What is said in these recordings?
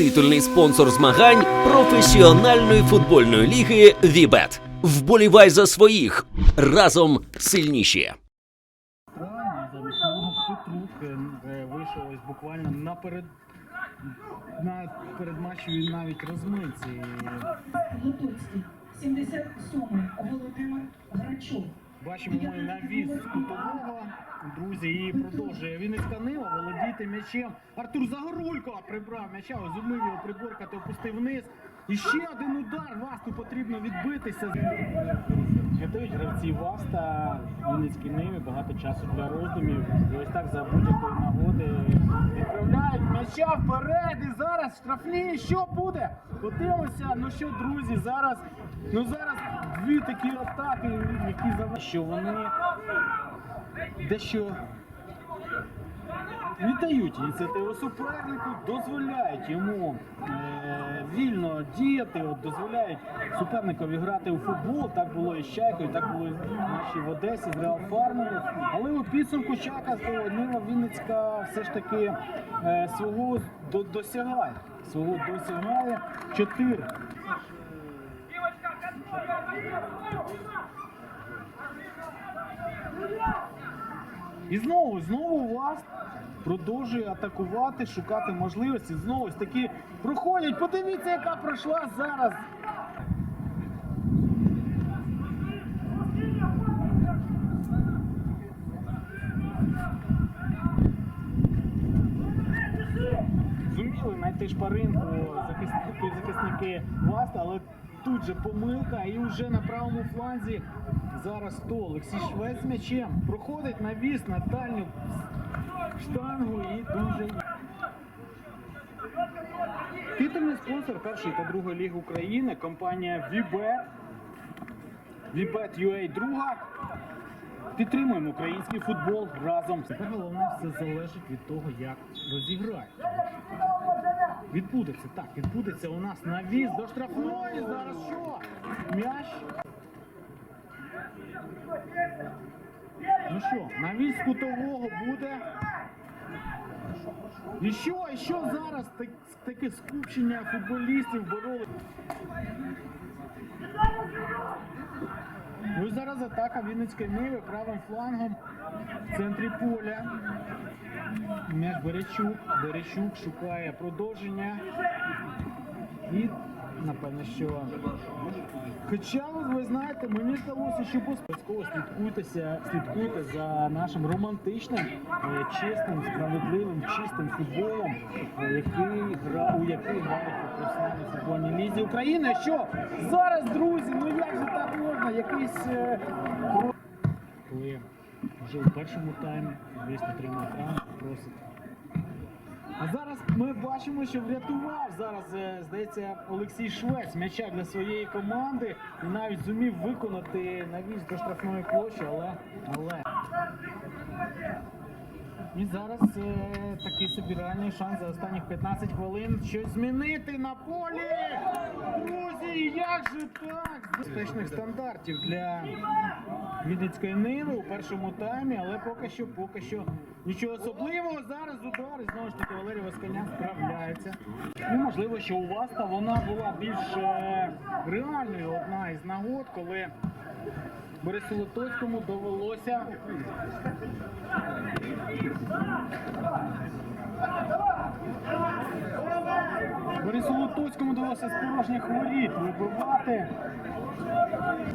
Титульний спонсор змагань професіональної футбольної ліги Вібет. Вболівай за своїх разом сильніші. Вийшов ось буквально наперед на передматчевій навіть розминці. Готовський, 77 Володимир Грачов. Бачимо ми навіс з кутового. Друзі, і продовжує Вінницька Нива володіти м'ячем. Артур Загорулько прибрав м'яча, ось зумив його приборкати, опустив вниз. І ще один удар. Васту потрібно відбитися. Готують гравці Васта Вінницькій Ниві багато часу для роздумів. І ось так за будь-якої нагоди відправляють м'яча вперед. І зараз штрафні. Що буде? Подивимося. Ну що, друзі, зараз, ну зараз дві такі атаки, які за що вони дещо віддають ініціативу супернику, дозволяють йому е, вільно діяти, от, дозволяють суперникові грати у футбол. Так було і з Чайкою, так було і в в Одесі з Реал Фармою. Але у підсумку Чайка Нива Вінницька все ж таки е, свого до- досягає. Свого досягає 4. І знову, знову вас продовжує атакувати, шукати можливості. Знову ж таки проходять. Подивіться, яка пройшла зараз. Зуміли знайти шпаринку захисники, Васта, але тут же помилка і вже на правому фланзі зараз хто? Олексій Швець м'ячем проходить навіс на дальню штангу і дуже. Титульний спонсор першої та другої ліги України компанія Вібет. Вібет UA друга. Підтримуємо український футбол разом. Тепер головне все залежить від того, як розіграють. Відбудеться, так, відбудеться у нас навіс до штрафної. Зараз що? М'яч. Ну що, навіс кутового буде. І що, і що зараз так, таке скупчення футболістів боролись? Ну зараз атака Вінницької Ниви правим флангом в центрі поля. М'яч Беречук. Беречук шукає продовження. І напевно, що. Хоча ви знаєте, мені здалося, що обов'язково слідкуйтеся, слідкуйте за нашим романтичним, е, чистим, справедливим, чистим футболом, е, який гра, у який грають у професіональній футбольній лізі України. Що зараз, друзі, ну як же так можна? Якийсь е, коли вже у першому таймі весь отримав травму, просить. А зараз ми бачимо, що врятував зараз, е, здається, Олексій Швець м'яча для своєї команди і навіть зумів виконати навіс до штрафної площі, але. але. І зараз е, такий собі реальний шанс за останніх 15 хвилин щось змінити на полі. Друзі, як же так? Безпечних стандартів для Вінницької Ниви у першому таймі, але поки що, поки що нічого особливого. Зараз удар і знову ж таки Валерій Восканян справляється. Ну, можливо, що у вас та вона була більш е, реальною одна із нагод, коли Борису Лотоцькому довелося Борису Лотоцькому довелося з порожніх воріт вибивати.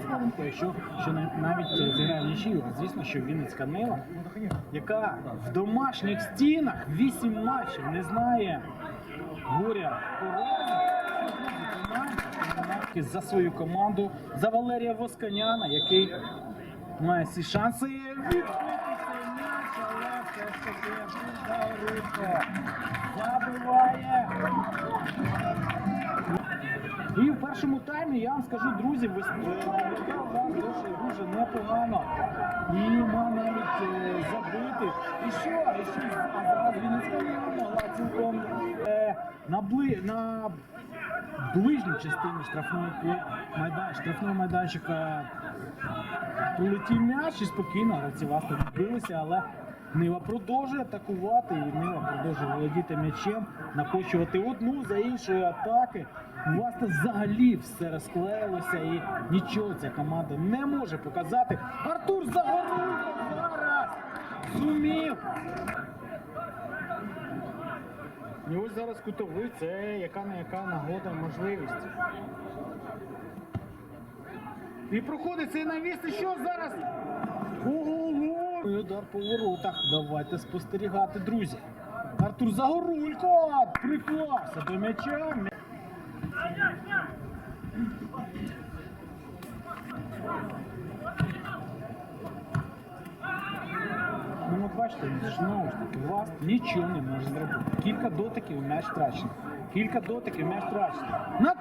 Скажемо, що, що навіть зіграє нічию, звісно, що Вінницька Нива, яка в домашніх стінах 8 матчів не знає горя поразок, за свою команду, за Валерія Восканяна, який має всі шанси забиває. І в першому таймі я вам скажу, друзі, ви грав дуже дуже непогано. І мав навіть е, забити. І що? І що? А зараз Ліга могла цілком е, на, бли, на ближній частині штрафної пле- майдан, штрафного майданчика прилетів м'яч і спокійно гравці вас відбилися, але Нива продовжує атакувати, і Нива продовжує володіти м'ячем, накочувати одну за іншою атаки. Тут взагалі все розклеїлося і нічого ця команда не може показати. Артур Загорулько зараз зумів. І ось зараз кутовий, це яка не яка нагода, можливість. І проходить цей навіс, і що зараз? Ого! І Удар по воротах. Давайте спостерігати, друзі. Артур Загорулько приклався до м'яча. Ну, от бачите, знову ж таки, власт нічого не може зробити. Кілька дотиків м'яч втрачений. Кілька дотиків м'яч втрачений. На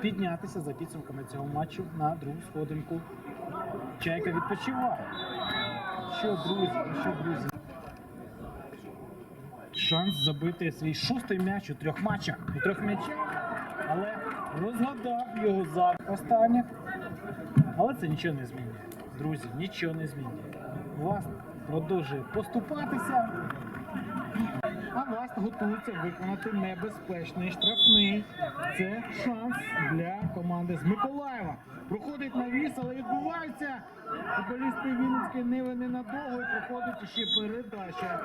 Піднятися за підсумками цього матчу на другу сходинку. Чайка відпочиває. Що, друзі, що, друзі? Шанс забити свій шостий м'яч у трьох матчах. У трьох м'ячах, але розгадав його за останнє. Але це нічого не змінює. Друзі, нічого не змінює. Власне продовжує поступатися. А власне готується виконати небезпечний штрафний. Це шанс для команди з Миколаєва. Проходить навіс, але відбувається. Футболісти Вінницької Ниви ненадовго і проходить ще передача.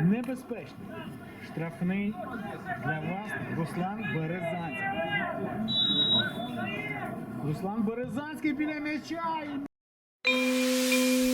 Небезпечний. Штрафний для вас Руслан Березанський. Руслан Березанський біля м'яча.